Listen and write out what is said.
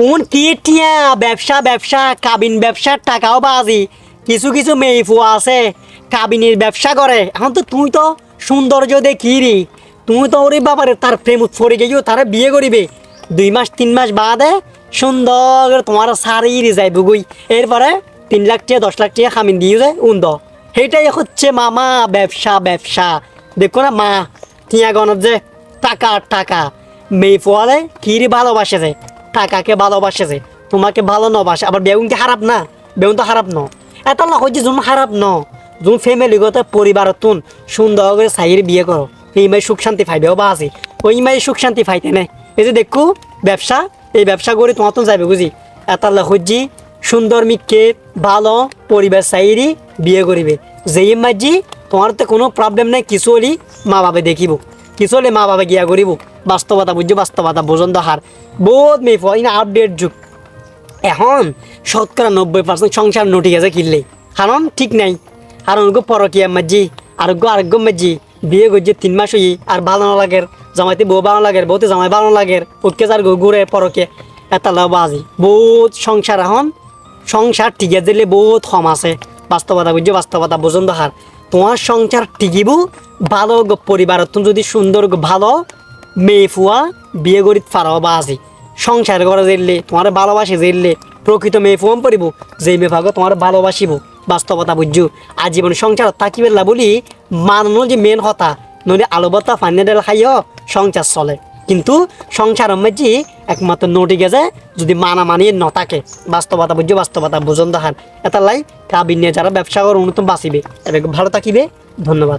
কোন কি টিয়া ব্যবসা ব্যবসা, কাবিন ব্যবসার টাকাও বাজি। কিছু কিছু মেয়ে ফুয়া আছে, কাবিনের ব্যবসা করে। এখন তো তুই তো সৌন্দর্য দেখি রে তুই তো ওরে বাবারে তার প্রেম পড়ে গেছিও তারা বিয়ে করিবে। দুই মাস, তিন মাস বাদে সুন্দর তোমার সারি যাইব গুই। এরপরে তিন লাখ টাকা দশ লাখ টিয়া খামিন দিয়ে যায়, উন্দ। সেইটাই হচ্ছে মামা ব্যবসা ব্যবসা। দেখো না মা, টিয়া গণত যে টাকা টাকা। মেয়ে ফোয়ালে কিরি ভালোবাসেছে টাকাকে ভালোবাসেছে তোমাকে ভালো নবাসে আবার বেগুন কি খারাপ না? বেগুন তো খারাপ ন? এটা না হচ্ছে তুমি খারাপ ন? তুমি ফ্যামিলিগত পরিবার তুন সুন্দর করে সাইয়ের বিয়ে করো এই মাই সুখ শান্তি পাইবেও বা আছে ওই মাই সুখ শান্তি ফাইতে নে এই যে দেখো, ব্যবসা, এই ব্যবসা করে তোমার তো যাবে বুঝি এটা হচ্ছে সুন্দর মিককে ভালো পরিবার সাইরি বিয়ে করিবে যেই মাঝি তোমার তো কোনো প্রবলেম নাই, কিছু হলি মা বাবা দেখিব। কিছু মা বাবা গিয়া করিব। বাস্তবতা বুঝছ বাস্তবতা বোঝন হার বহুত মেয়ে ফল আপডেট যুগ। এখন শতকরা নব্বই পার্সেন্ট সংসার নটি গেছে কিনলে কারণ ঠিক নাই। আর ওনগো পরকিয়া মাঝি আরোগ্য আরোগ্য মাঝি বিয়ে করছে তিন মাস হই, আর ভালো না লাগের। জামাইতে বউ ভালো লাগের, বউতে জামাই ভালো লাগের। ওকে যার ঘুরে পরকে। এটা লাভ আজি বহুত সংসার এখন। সংসার টিকে দিলে বহুত কম আছে। বাস্তবতা বুঝছ বাস্তবতা বোঝন হার তোমার সংসার টিকিব ভালো পরিবার তুমি যদি সুন্দর ভালো, মেয়ে ফুয়া, বিয়ে করি পারো বা আজি সংসার করে জেললে তোমার ভালোবাসে যেলে প্রকৃত মেয়ে ফোন পড়িব যে মেয়ে ভাগ তোমার ভালোবাসিব। বাস্তবতা বুঝছ? আজীবন সংসার থাকিবে না বলি মানুষ যে মেন কথা। নদী আলু বত্তা ফাইনাল খাইও, সংসার চলে। কিন্তু সংসার মাঝি একমাত্র নোটি গেজে যদি মানা মানিয়ে ন থাকে, বাস্তবতা বুঝছ বাস্তবতা বুঝন দেখান। এটা লাই, কাবিন নিয়ে যারা ব্যবসা করুন উন্নত বাঁচিবে। এবার ভালো থাকিবে, ধন্যবাদ।